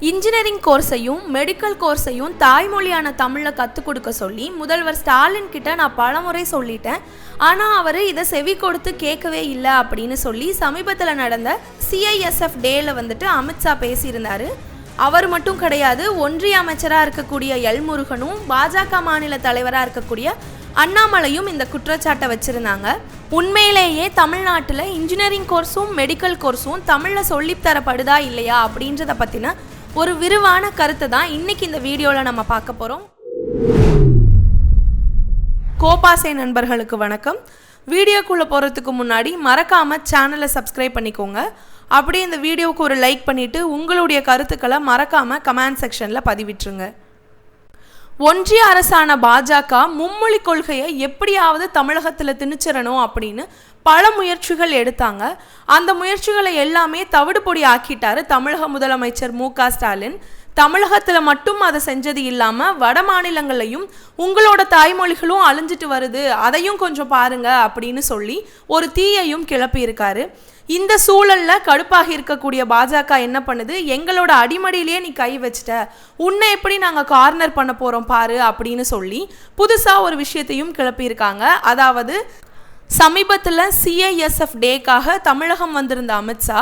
Engineering கோர்ஸையும் medical கோர்ஸையும் தாய்மொழியான தமிழில் கற்றுக் கொடுக்க சொல்லி முதல்வர் ஸ்டாலின் கிட்ட நான் பலமுறை சொல்லிட்டேன். ஆனால் அவர் இதை செவி கொடுத்து கேட்கவே இல்லை அப்படின்னு சொல்லி சமீபத்தில் நடந்த சிஐஎஸ்எஃப் டேல வந்துட்டு அமித்ஷா பேசியிருந்தார். அவர் மட்டும் கிடையாது ஒன்றிய அமைச்சராக இருக்கக்கூடிய எல் முருகனும் பாஜக மாநில தலைவராக இருக்கக்கூடிய அண்ணாமலையும் இந்த குற்றச்சாட்டை வச்சுருந்தாங்க. உண்மையிலேயே தமிழ்நாட்டில் இன்ஜினியரிங் கோர்ஸும் மெடிக்கல் கோர்ஸும் தமிழில் சொல்லித் தரப்படுதா இல்லையா அப்படின்றத பற்றின ஒரு விரிவான கருத்தை தான் இன்னைக்கு இந்த வீடியோவில் நம்ம பார்க்க போகிறோம் கோபாசை நண்பர்களுக்கு வணக்கம். வீடியோக்குள்ளே போகிறதுக்கு முன்னாடி மறக்காமல் சேனலை சப்ஸ்கிரைப் பண்ணிக்கோங்க. அப்படியே இந்த வீடியோவுக்கு ஒரு லைக் பண்ணிவிட்டு உங்களுடைய கருத்துக்களை மறக்காமல் கமெண்ட் செக்ஷனில் பதிவிட்டுருங்க. ஒன்றிய அரசான பாஜக மும்மொழி கொள்கையை எப்படியாவது தமிழகத்தில் திணிச்சிடணும் அப்படின்னு பல முயற்சிகள் எடுத்தாங்க. அந்த முயற்சிகளை எல்லாமே தவிடுபொடி ஆக்கிட்டாரு தமிழக முதலமைச்சர் மு க ஸ்டாலின். தமிழகத்தில் மட்டும் அதை செஞ்சது இல்லாமல் வட மாநிலங்களையும் உங்களோட தாய்மொழிகளும் அழிஞ்சிட்டு வருது அதையும் கொஞ்சம் பாருங்க அப்படின்னு சொல்லி ஒரு தீயையும் கிளப்பியிருக்காரு. இந்த சூழல்ல கடுப்பாகி இருக்கக்கூடிய பாஜக என்ன பண்ணுது? எங்களோட அடிமடியிலேயே நீ கை வச்சிட்ட. உன்னை எப்படி நாங்கள் கார்னர் பண்ண போகிறோம் பாரு அப்படின்னு சொல்லி புதுசாக ஒரு விஷயத்தையும் கிளப்பியிருக்காங்க. அதாவது சமீபத்தில் சிஐஎஸ்எஃப் டேக்காக தமிழகம் வந்திருந்த அமித்ஷா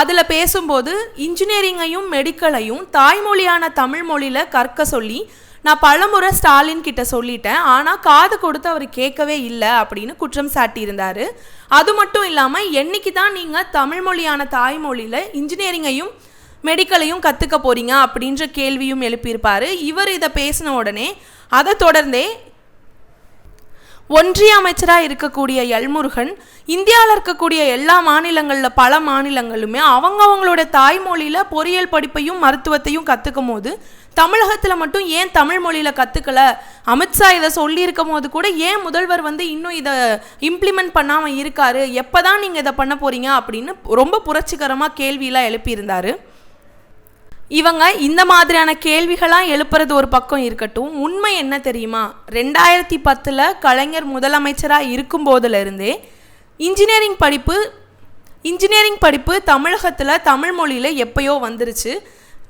அதில் பேசும்போது இன்ஜினியரிங்கையும் மெடிக்கலையும் தாய்மொழியான தமிழ் மொழியில் கற்க சொல்லி நான் பலமுறை ஸ்டாலின் கிட்ட சொல்லிட்டேன். ஆனால் காது கொடுத்து அவர் கேட்கவே இல்லை அப்படின்னு குற்றம் சாட்டியிருந்தார். அது மட்டும் இல்லாமல் என்னைக்கு தான் நீங்கள் தமிழ் மொழியான தாய்மொழியில் இன்ஜினியரிங்கையும் மெடிக்கலையும் கற்றுக்க போகிறீங்க அப்படின்ற கேள்வியும் எழுப்பியிருப்பார். இவர் இதை பேசின உடனே அதை தொடர்ந்தே ஒன்றிய அமைச்சராக இருக்கக்கூடிய எல்முருகன் இந்தியாவில் இருக்கக்கூடிய எல்லா மாநிலங்களில் பல மாநிலங்களுமே அவங்க அவங்களோட தாய்மொழியில் பொறியியல் படிப்பையும் மருத்துவத்தையும் கற்றுக்கும் போது தமிழகத்தில் மட்டும் ஏன் தமிழ் மொழியில் கற்றுக்கல அமித்ஷா இதை சொல்லியிருக்கும் போது கூட ஏன் முதல்வர் வந்து இன்னும் இதை இம்ப்ளிமெண்ட் பண்ணாமல் இருக்காரு? எப்போ தான் நீங்கள் இதை பண்ண போகிறீங்க அப்படின்னு ரொம்ப புரட்சிகரமாக கேள்வியெலாம் எழுப்பியிருந்தாரு. இவங்க இந்த மாதிரியான கேள்விகளாக எழுப்புறது ஒரு பக்கம் இருக்கட்டும். உண்மை என்ன தெரியுமா? ரெண்டாயிரத்தி பத்தில் கலைஞர் முதலமைச்சராக இருக்கும் போதிலிருந்தே இன்ஜினியரிங் படிப்பு இன்ஜினியரிங் படிப்பு தமிழகத்தில் தமிழ் மொழியில் எப்பயோ வந்துருச்சு.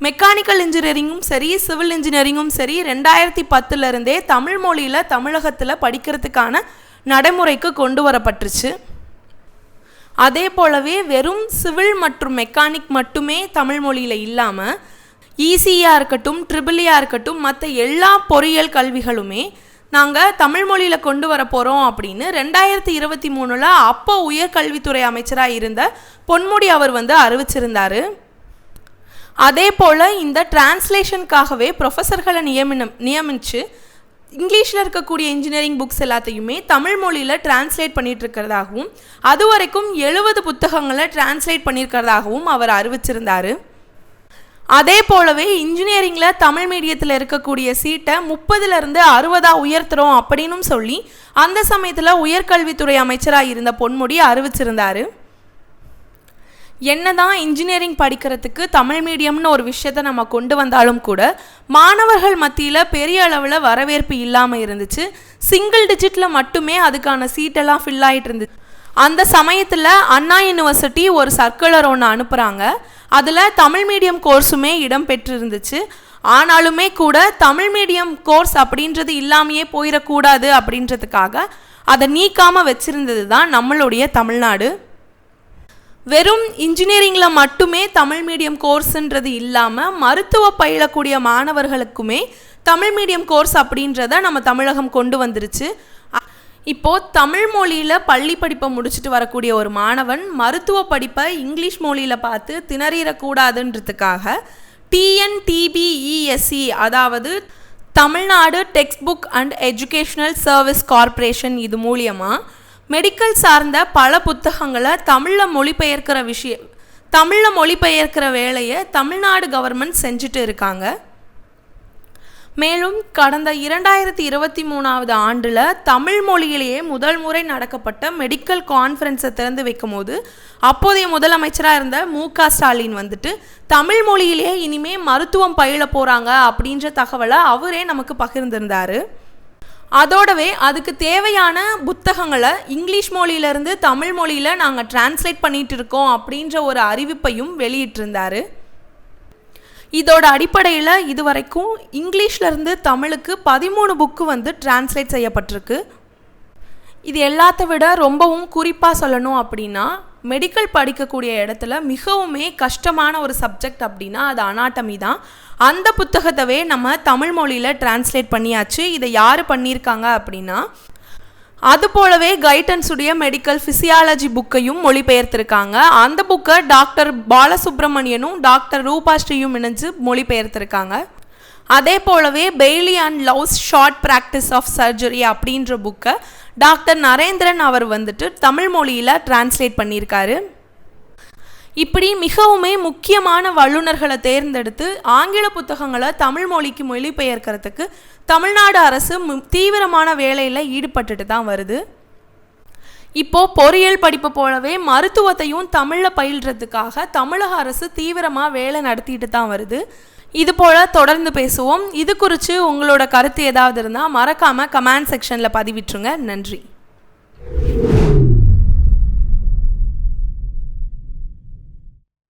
மெக்கானிக்கல் இன்ஜினியரிங்கும் சரி சிவில் இன்ஜினியரிங்கும் சரி ரெண்டாயிரத்தி பத்துலேருந்தே தமிழ் மொழியில் தமிழகத்தில் படிக்கிறதுக்கான நடைமுறைக்கு கொண்டு வரப்பட்டுருச்சு. அதே போலவே வெறும் சிவில் மற்றும் மெக்கானிக் மட்டுமே தமிழ் மொழியில் இல்லாமல் ஈசியாக இருக்கட்டும் ட்ரிபிளியாக e இருக்கட்டும் மற்ற எல்லா பொறியியல் கல்விகளுமே நாங்கள் தமிழ் மொழியில் கொண்டு வர போகிறோம் அப்படின்னு ரெண்டாயிரத்தி இருபத்தி மூணில் அப்போ உயர்கல்வித்துறை அமைச்சராக இருந்த பொன்முடி அவர் வந்து அறிவிச்சிருந்தார். அதே போல் இந்த டிரான்ஸ்லேஷனுக்காகவே ப்ரொஃபஸர்களை நியமனம் நியமித்து இங்கிலீஷில் இருக்கக்கூடிய இன்ஜினியரிங் புக்ஸ் எல்லாத்தையுமே தமிழ் மொழியில் டிரான்ஸ்லேட் பண்ணிட்டு இருக்கிறதாகவும் அது வரைக்கும் எழுபது புத்தகங்களை டிரான்ஸ்லேட் பண்ணியிருக்கிறதாகவும் அவர் அறிவிச்சிருந்தார். அதே போலவே இன்ஜினியரிங்கில் தமிழ் மீடியத்தில் இருக்கக்கூடிய சீட்டை முப்பதுலேருந்து அறுபதாக உயர்த்துறோம் அப்படின்னும் சொல்லி அந்த சமயத்தில் உயர்கல்வித்துறை அமைச்சராக இருந்த பொன்முடி அறிவிச்சிருந்தார். என்னதான் இன்ஜினியரிங் படிக்கிறதுக்கு தமிழ் மீடியம்னு ஒரு விஷயத்த நம்ம கொண்டு வந்தாலும் கூட மாணவர்கள் மத்தியில் பெரிய அளவில் வரவேற்பு இல்லாமல் இருந்துச்சு. சிங்கிள் டிஜிட்டில் மட்டுமே அதுக்கான சீட்டெல்லாம் ஃபில் ஆகிட்டு இருந்துச்சு. அந்த சமயத்தில் அண்ணா யூனிவர்சிட்டி ஒரு சர்க்குலர் ஒன்று அனுப்புகிறாங்க அதில் தமிழ் மீடியம் கோர்ஸுமே இடம் பெற்றிருந்துச்சு. ஆனாலுமே கூட தமிழ் மீடியம் கோர்ஸ் அப்படின்றது இல்லாமையே போயிடக்கூடாது அப்படின்றதுக்காக அதை நீக்காமல் வச்சுருந்தது தான் நம்மளுடைய தமிழ்நாடு. வெறும் இன்ஜினியரிங்கில் மட்டுமே தமிழ் மீடியம் கோர்ஸுன்றது இல்லாமல் மருத்துவ பயிலக்கூடிய மாணவர்களுக்குமே தமிழ் மீடியம் கோர்ஸ் அப்படின்றத நம்ம தமிழகம் கொண்டு வந்துருச்சு. இப்போது தமிழ் மொழியில் பள்ளி படிப்பை முடிச்சுட்டு வரக்கூடிய ஒரு மாணவன் மருத்துவ படிப்பை இங்கிலீஷ் மொழியில் பார்த்து திணறிடக்கூடாதுன்றதுக்காக டிஎன்டிபிஇஎஸ்சி அதாவது Tamil Nadu text book and educational service corporation இது மூலியமாக மெடிக்கல் சார்ந்த பல புத்தகங்களை தமிழில் மொழிபெயர்க்கிற விஷயம் தமிழில் மொழிபெயர்க்கிற வேலையை தமிழ்நாடு கவர்மெண்ட் செஞ்சுட்டு இருக்காங்க. மேலும் கடந்த இரண்டாயிரத்தி இருபத்தி மூணாவது ஆண்டில் தமிழ் மொழியிலேயே முதல் முறை நடக்கப்பட்ட மெடிக்கல் கான்ஃபரன்ஸை திறந்து வைக்கும்போது அப்போதைய முதலமைச்சராக இருந்த மு க ஸ்டாலின் வந்துட்டு தமிழ் மொழியிலேயே இனிமே மருத்துவம் பயில போகிறாங்க அப்படின்ற தகவலை அவரே நமக்கு பகிர்ந்திருந்தார். அதோடவே அதுக்கு தேவையான புத்தகங்களை இங்கிலீஷ் மொழியிலேருந்து தமிழ் மொழியில் நாங்கள் டிரான்ஸ்லேட் பண்ணிட்டு இருக்கோம் அப்படின்ற ஒரு அறிவிப்பையும் வெளியிட்டிருந்தாரு. இதோட அடிப்படையில் இதுவரைக்கும் இங்கிலீஷ்லேருந்து தமிழுக்கு பதிமூணு புக்கு வந்து டிரான்ஸ்லேட் செய்யப்பட்டிருக்கு. இது எல்லாத்த விட ரொம்பவும் குறிப்பாக சொல்லணும் அப்படின்னா மெடிக்கல் படிக்கக்கூடிய இடத்துல மிகவுமே கஷ்டமான ஒரு சப்ஜெக்ட் அப்படின்னா அது அனாட்டமி தான். அந்த புத்தகத்தவே நம்ம தமிழ் மொழியில் டிரான்ஸ்லேட் பண்ணியாச்சு. இதை யார் பண்ணியிருக்காங்க அப்படின்னா அது போலவே கைட்டன்ஸுடைய மெடிக்கல் ஃபிசியாலஜி புக்கையும் மொழிபெயர்த்திருக்காங்க. அந்த புக்கை டாக்டர் பாலசுப்ரமணியனும் டாக்டர் ரூபாஸ்ரீயும் இணைஞ்சு மொழிபெயர்த்திருக்காங்க. அதே போலவே Bailey and Love's short practice of surgery அப்படின்ற புக்கை டாக்டர் நரேந்திரன் அவர் வந்துட்டு தமிழ் மொழியில் டிரான்ஸ்லேட் பண்ணியிருக்காரு. இப்படி மிகவுமே முக்கியமான வல்லுநர்களை தேர்ந்தெடுத்து ஆங்கில புத்தகங்களை தமிழ் மொழிக்கு மொழிபெயர்க்கிறதுக்கு தமிழ்நாடு அரசு தீவிரமான வேலையில் ஈடுபட்டுட்டு தான் வருது. இப்போது பொறியியல் படிப்பு போலவே மருத்துவத்தையும் தமிழில் பயில்றதுக்காக தமிழக அரசு தீவிரமாக வேலை நடத்திட்டு தான் வருது. இது போல் தொடர்ந்து பேசுவோம். இது குறித்து உங்களோட கருத்து ஏதாவது இருந்தால் மறக்காமல் கமெண்ட் செக்ஷனில் பதிவிட்டுருங்க. நன்றி.